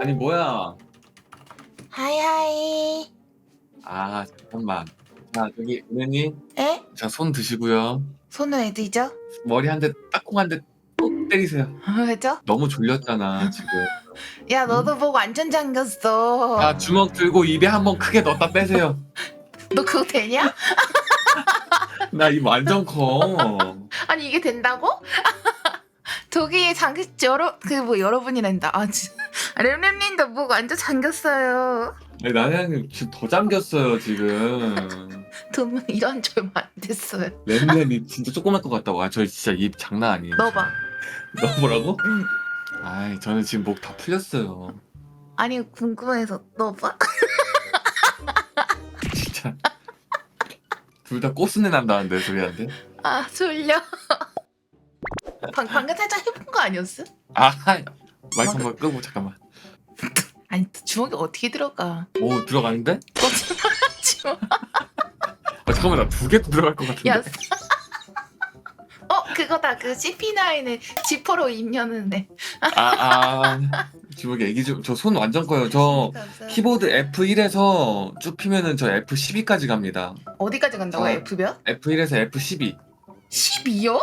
아니 뭐야? 하이하이. 아 잠깐만. 자 저기 은혜님, 에? 자손 드시고요. 손을 왜 드죠? 머리 한대 따콩 한대꼭 때리세요. 왜죠? 너무 졸렸잖아 지금. 야 너도 보고 완전 잠겼어. 자 주먹 들고 입에 한 번 크게 넣었다 빼세요. 너 그거 되냐? 나 입 완전 커. 아니 이게 된다고? 저기 잠기 여러 그 뭐 여러분이란다. 아 진짜. 렘렘님도 목 완전 잠겼어요. 아니, 나는 지금 더 잠겼어요 지금. 두분 이런 지 얼마 안 됐어요. 램램 입 진짜 조그만 것 같다고. 아 저 진짜 입 장난 아니에요. 넣어봐. 너 뭐라고? 응. 아이 저는 지금 목 다 풀렸어요. 아니 궁금해서 넣어봐. 진짜. 둘다 꽃순내 난다는데 소리한테. 아 졸려. 방, 방금 살짝 해본 거 아니었어? 아 마이크 한번 끄고 잠깐만. 아니 주먹이 어떻게 들어가? 오 들어가는데? 거짓말하지 마. 아 잠깐만 나 두 개도 들어갈 것 같은데. 야. 어 그거다 그 CP9에 지퍼로 입 여는데. 아아 주먹이 애기 좀저 손 완전 커요. 저 키보드 F1에서 쭉 피면은 저 F12까지 갑니다. 어디까지 간다고 어. F몇? F1에서 F12. 12요?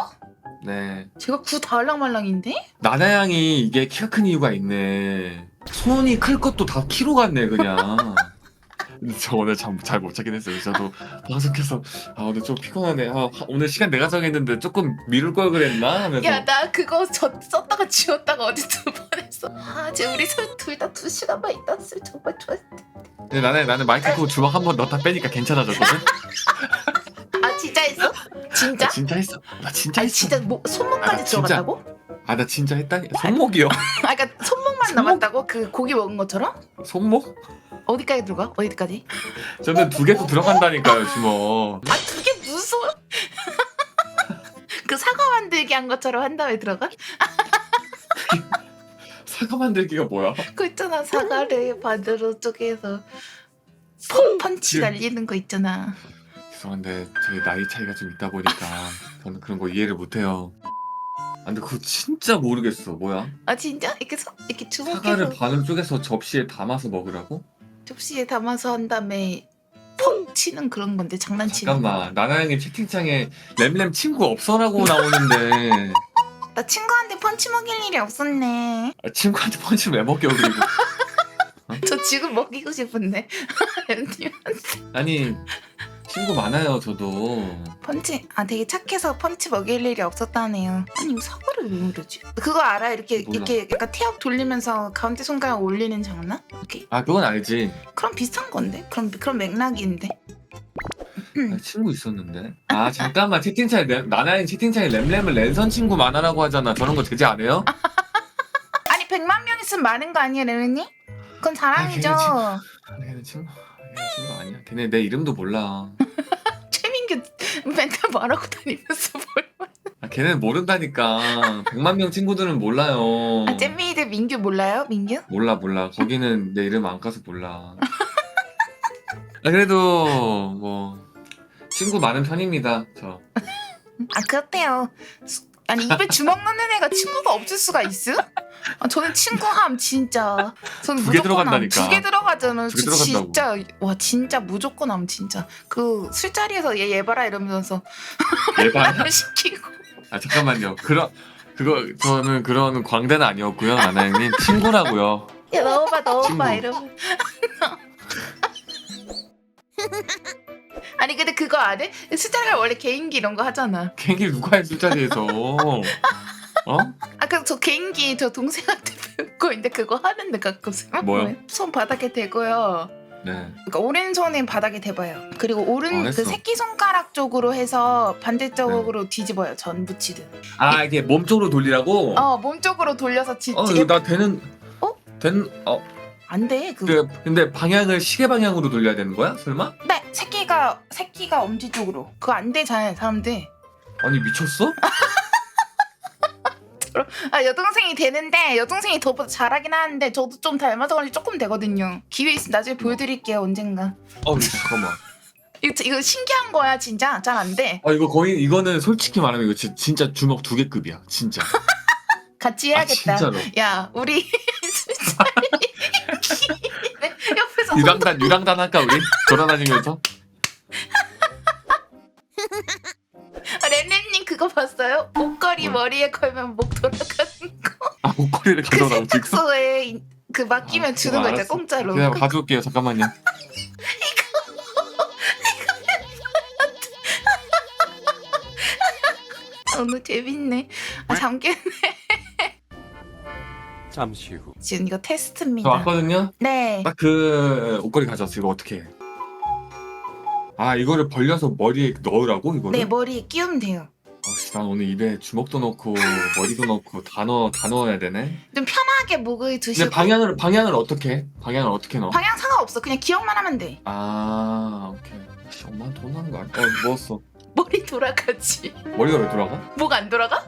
네. 제가 9 달랑말랑인데? 나나양이 이게 키가 큰 이유가 있네. 손이 클 것도 다 키로 갔네 그냥. 근데 저 오늘 잠잘못 자긴 했어요. 저도 방송해서 아 오늘 좀 피곤하네. 아, 오늘 시간 내가 정했는데 조금 미룰 걸 그랬나 하면서. 야 나 그거 저, 썼다가 지웠다가 어디 두 번 했어 아 이제 우리 둘다 두 시간만 있다 으면 정말 좋았을 근데 나는 나는 마이크 끄고 주먹 한 번 넣다 빼니까 괜찮아졌거든. 아 진짜 했어? 진짜? 나 진짜 했어. 나 진짜 아니 했어. 진짜 목, 손목까지 아, 진짜. 들어갔다고? 아 나 진짜 했다니. 손목이요. 아 그니까 손목만 손목? 남았다고? 그 고기 먹은 것처럼? 손목? 어디까지 들어가? 어디까지? 저는 두 개도 들어간다니까요 주먹. 아 그게 무슨 그 사과 만들기 한 것처럼 한 다음에 들어가? 사과 만들기가 뭐야? 그 있잖아 사과를 반으로 쪼개서 펀, 펀치 예. 날리는 거 있잖아 죄송한데 저희 나이 차이가 좀 있다 보니까 저는 그런 거 이해를 못해요. 아, 근데 그거 진짜 모르겠어. 뭐야? 아 진짜? 이렇게 서, 이렇게 사과를 반을 쪼개서 접시에 담아서 먹으라고? 접시에 담아서 한 다음에 펑 치는 그런 건데 장난치는 잠깐만 나나양님 채팅창에 램램 친구 없어라고 나오는데 거. 나 친구한테 펀치 먹일 일이 없었네 아, 친구한테 펀치 왜 먹여 그리고 저 지금 먹이고 싶은데 엠님 아니 친구 많아요 저도 펀치 아 되게 착해서 펀치 먹일 일이 없었다네요 아니 이거 사과를 왜 모르지? 그거 알아? 이렇게 몰라. 이렇게 약간 태엽 돌리면서 가운데 손가락 올리는 장난? 이렇게 아 그건 알지 그럼 비슷한 건데? 그럼 그런 맥락인데 아, 친구 있었는데 아 잠깐만 채팅창에 램- 나나양 채팅창에 램램을 랜선 친구 많아라고 하잖아 저런 거 제재 안 해요? 아니 100만 명 있으면 많은 거 아니에요 레몬님? 그건 자랑이죠 아, 걔네 친구 걔네 친구 아니야 걔네 내 이름도 몰라 맨날 말하고 다니면서 뭘 아, 걔네는 모른다니까 100만 명 친구들은 몰라요 아, 잼미이들 민규 몰라요? 민규? 몰라 몰라 거기는 내 이름 안 까서 몰라 아, 그래도 뭐 친구 많은 편입니다 저 아 그렇대요. 수- 아니 입에 주먹 넣는 애가 친구가 없을 수가 있어? 아, 저는 친구함 진짜. 저는 두개 무조건 함. 들어간다니까. 두개 들어가잖아. 두개 지- 들어간다고. 진짜 와 진짜 무조건 함 진짜. 그 술자리에서 얘얘 봐라 이러면서 예발 시키고. 아 잠깐만요 그런 그거 저는 그런 광대는 아니었고요 나나양님 친구라고요 야 넣어봐 넣어봐 친구. 이러면. 아니 근데 그거 안 해? 술자리가 원래 개인기 이런 거 하잖아. 개인기 누가 해 술자리에서 어? 아 그래서 저 개인기 저 동생한테 배우고 있는데 그거 하는데 가끔씩. 어, 뭐요? 뭐예요? 손 바닥에 대고요. 네 그러니까 오른손은 바닥에 대봐요. 그리고 오른 어, 그 했어. 새끼 손가락 쪽으로 해서 반대쪽으로 뒤집어요. 전 부치듯. 아 이게 몸 쪽으로 돌리라고? 어, 몸 쪽으로 돌려서 지, 어 지- 이거 나 되는 어? 된 어. 안 돼. 그 그 근데 방향을 시계 방향으로 돌려야 되는 거야? 설마? 네, 새끼가 새끼가 엄지 쪽으로. 그거 안 되잖아요, 사람들. 아니 미쳤어? 아, 여동생이 되는데 여동생이 더보다 잘하긴 하는데 저도 좀 닮아서 그런지 조금 되거든요. 기회 있으면 나중에 보여드릴게요, 언젠가. 어 잠깐만. 이거, 이거 신기한 거야, 진짜. 잘 안 돼. 아 이거 거의 이거는 솔직히 말하면 이거 진- 진짜 주먹 두 개급이야 진짜. 같이 아 해야겠다. 진짜로. 야, 우리 술자리 유랑단 유랑단 할까 우리 돌아다니면서 아, 렘렘님 그거 봤어요? 옷걸이 뭐? 머리에 걸면 목 돌아가는 거. 아 목걸이를 그 가져오라고 지금 세탁소에 이- 그 맡기면 아, 주는 거 있잖아 알았어. 공짜로. 그냥 가져올게요 잠깐만요 너무 재밌네. 아 잠깐 잠시 후 지금 이거 저 테스트입니다. 왔거든요 네. 딱 그 옷걸이 가져왔어 이거 어떻게 해? 아 이거를 벌려서 머리에 넣으라고 이거를? 네 머리에 끼우면 돼요. 아씨 난 오늘 입에 주먹도 넣고 머리도 넣고 다 넣어 다 넣어야 되네 좀 편하게 목을 두시고. 근데 방향을 방향을 어떻게 해? 방향을 어떻게 넣어? 방향 상관없어. 그냥 기억만 하면 돼. 아 오케이 씨, 엄마 돈 나는 거 아니야? 어 누웠어 머리 돌아가지. 머리가 왜 돌아가? 목 안 돌아가?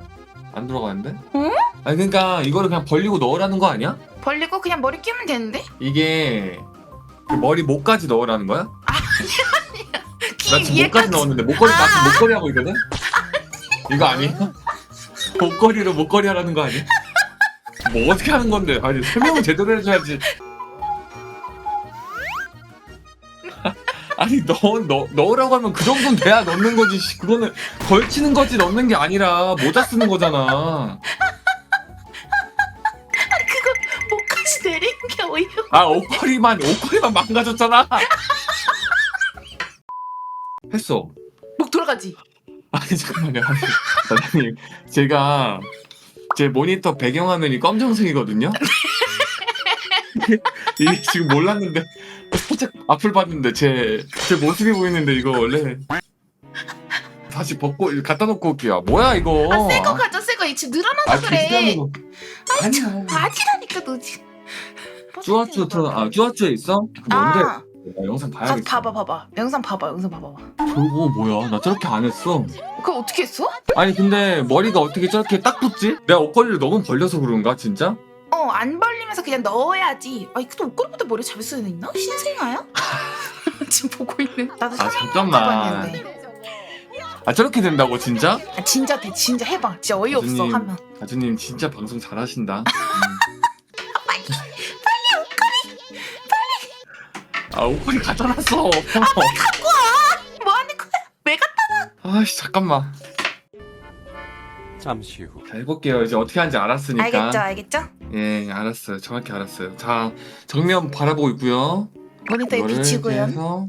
안 돌아가는데? 어? 아니 그러니까 이거를 그냥 벌리고 넣으라는 거 아니야? 벌리고 그냥 머리 끼우면 되는데? 이게 그 머리 목까지 넣으라는 거야? 귀나 지금 목까지. 넣었는데 목걸이 나 지금 아. 목걸이 하고 있거든? 이거 아니야? 목걸이로 목걸이 하라는 거 아니야? 뭐 어떻게 하는 건데? 아니 설명을 제대로 해줘야지. 아니 넣, 넣, 넣으라고 하면 그 정도는 돼야 넣는 거지. 씨. 그거는 걸치는 거지 넣는 게 아니라 모자 쓰는 거잖아. 아 옷걸이만 옷걸이만 망가졌잖아. 했어. 목 돌아가지. 아니 잠깐만요. 아니, 사장님 제가 제 모니터 배경화면이 검정색이거든요. 이게- 지금 몰랐는데 살짝 앞을 봤는데 제 제 모습이 보이는데 이거 원래 다시 벗고 갖다 놓고 올게요. 뭐야 이거? 아, 새거 가져, 새거. 이집 늘어나서 아, 그래. 비슷한 거. 아니야. 아니라니까, 너 지금. 쭈아쭈 틀어. 아 쭈아쭈에 있어? 뭔데? 아, 나 영상 가, 봐야겠어. 봐봐, 봐봐. 영상 봐봐, 영상 봐봐. 저거 뭐야? 나 저렇게 안 했어. 그거 어떻게 했어? 아니 근데 머리가 어떻게 저렇게 딱 붙지? 내가 옷걸이를 너무 벌려서 그런가 진짜? 어, 안 벌리면서 그냥 넣어야지. 아, 이것도 옷걸이보다 머리 잡을 수 있나? 신생아야? 지금 보고 있는. 나도 아, 선생님 잠깐만. 해봤는데. 아 저렇게 된다고 진짜? 아, 진짜 돼, 진짜 해봐. 진짜 어이없어, 교수님. 하면. 가주님 진짜 방송 잘하신다. 음. 아 옷걸이 갖다 놨어. 뭐 하는 거야? 왜 갔다? 아씨 잠깐만. 잠시 후자 해볼게요. 이제 어떻게 하는지 알았으니까. 알겠죠, 알겠죠? 예 알았어요. 정확히 알았어요. 자 정면 바라보고 있고요. 모니터에 이거를 비치고요. 해서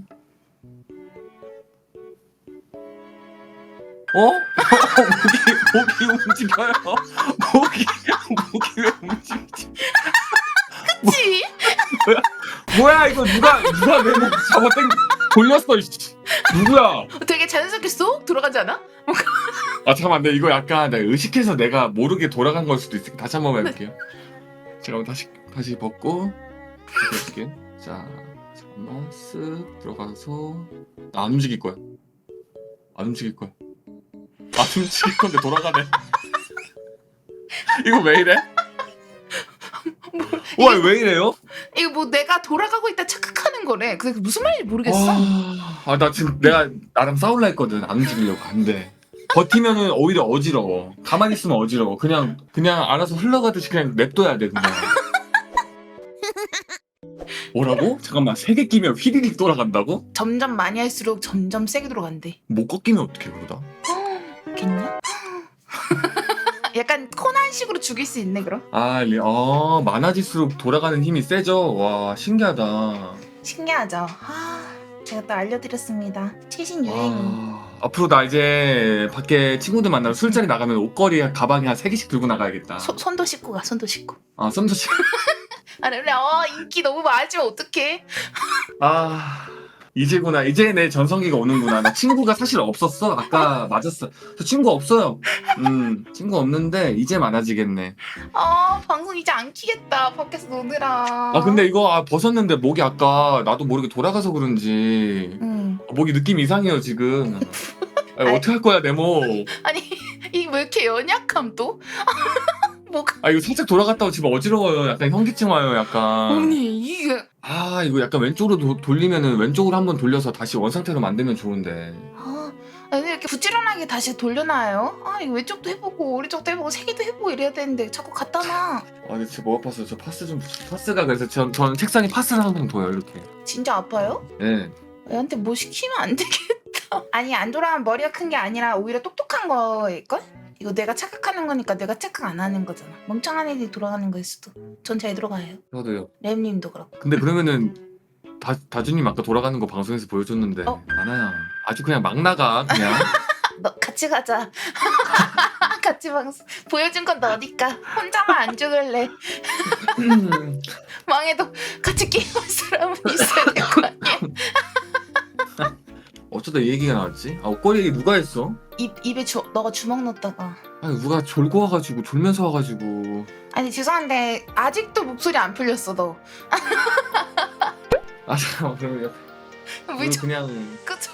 어? 목이 목이 움직여요. 목이 목이 왜 이거 누가 누가 내목 잡아 땡 돌렸어 이씨. 누구야? 되게 자연스럽게 쏙 돌아가지 않아? 아 잠깐만 근데 이거 약간 내가 의식해서 내가 모르게 돌아간 걸 수도 있으니까 다시 한번 해볼게요 잠깐만 다시 다시 벗고 다시 해볼게 자 잠깐만 쓱 들어가서 나 안 움직일 거야 안 움직일 거야 안 움직일 건데 돌아가네 이거 왜 이래? 와 왜 이래요? 이거 뭐 내가 돌아가고 있다 착각하는 거래. 그게 무슨 말인지 모르겠어. 아 나 지금 내가 나랑 싸울라 했거든 안 움직이려고 안돼 버티면은 오히려 어지러워 가만히 있으면 어지러워 그냥 그냥 알아서 흘러가듯이 그냥 냅둬야 돼 그냥 뭐라고? 잠깐만 세 개 끼면 휘리릭 돌아간다고? 점점 많이 할수록 점점 세게 돌아간대. 못 꺾이면 어떻게 그러다? 겠냐? 약간 코난식으로 죽일 수 있네 그럼. 아, 리- 아 많아질수록 돌아가는 힘이 세져 와 신기하다 신기하죠. 아, 제가 또 알려드렸습니다. 최신 유행이. 와, 앞으로 나 이제 밖에 친구들 만나면 술자리 나가면 옷걸이 가방에 한 세 개씩 들고 나가야겠다 소, 손도 씻고 가. 손도 씻고. 아 썸도 씨 아, 렘렘, 어, 인기 너무 많아지면 어떡해? 아 이제구나. 이제 내 전성기가 오는구나. 나 친구가 사실 없었어. 아까 맞았어. 저 친구 없어요. 음 친구 없는데 이제 많아지겠네. 아, 방송 이제 안 키겠다. 밖에서 노느라. 아 근데 이거 아, 벗었는데 목이 아까 나도 모르게 돌아가서 그런지. 응. 목이 느낌 이상해요 지금. 아, 어떻게 할 거야 내 목아 아니, 이게 왜 이렇게 연약함 또? 뭐가. 아, 이거 살짝 돌아갔다고 지금 어지러워요 약간 현기증 와요 약간 아니, 이게. 아 이거 약간 왼쪽으로 도- 돌리면은 왼쪽으로 한번 돌려서 다시 원 상태로 만들면 좋은데 아, 아니 왜 이렇게 부지런하게 다시 돌려놔요? 아 이거 왼쪽도 해보고 오른쪽도 해보고 세 개도 해보고 이래야 되는데 자꾸 갖다 놔. 아 근데 진짜 목 아파서 저 파스 좀 파스가 그래서 전, 전 책상에 파스를 항상 둬요 이렇게 진짜 아파요? 예 애한테 뭐 시키면 안 되겠다. 아니 안 돌아가면 머리가 큰 게 아니라 오히려 똑똑한 거일걸? 이거 내가 착각하는 거니까 내가 착각 안 하는 거잖아. 멍청한 애들이 돌아가는 거일 수도. 전잘 돌아가요. 저도요 램님도 그렇고. 근데 그러면은 다, 다주님 아까 돌아가는 거 방송에서 보여줬는데 어? 아나야 아주 그냥 막 나가 그냥 너 같이 가자. 같이 방송 보여준 건 너니까 혼자만 안 죽을래. 음. 망해도 같이 게임할 사람은 있어야. 어쩌다 이 얘기가 나왔지? 아 옷걸이 얘기 누가 했어? 입 입에 주, 너가 주먹 넣었다가. 아니 누가 졸고 와가지고 졸면서 와가지고 아니 죄송한데 아직도 목소리 안 풀렸어 너. 아 잠깐만 그러면 왜 저, 그냥 그쵸?